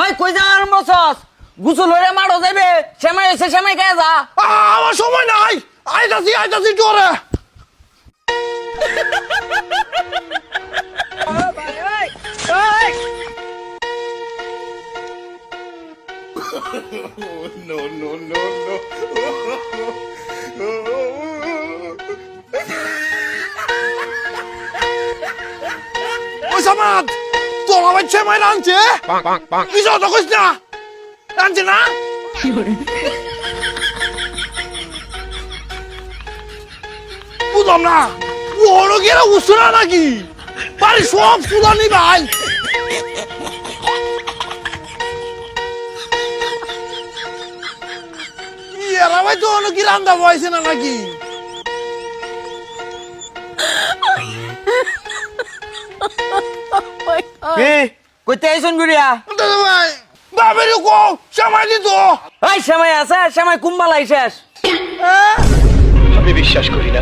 ওই কই যাওয়ার বসস গুসল হয়ে মারো যাইবে সেমাই এসে সেমাই কে যা। আমার সময় নাই। আইতাছি আইতাছি জোরে। ওই সামাদ তোর আবার ছেমাই রাঁধছে কিছু তো না? রাঁধছে না? বুঝলাম না। ওর গেলে উসরা নাকি? বাড়ি সব সুদানি ভাই। এরা ভাই তো অনেক কি রান্দা বয়সে না নাকি? কি কইতে আইছন গুড়িয়া? দাদা ভাই বাবের কো সময় দিত ওই সেমাই আছে সেমাই কুম্বালাই শেষ। আমি বিশ্বাস করি না।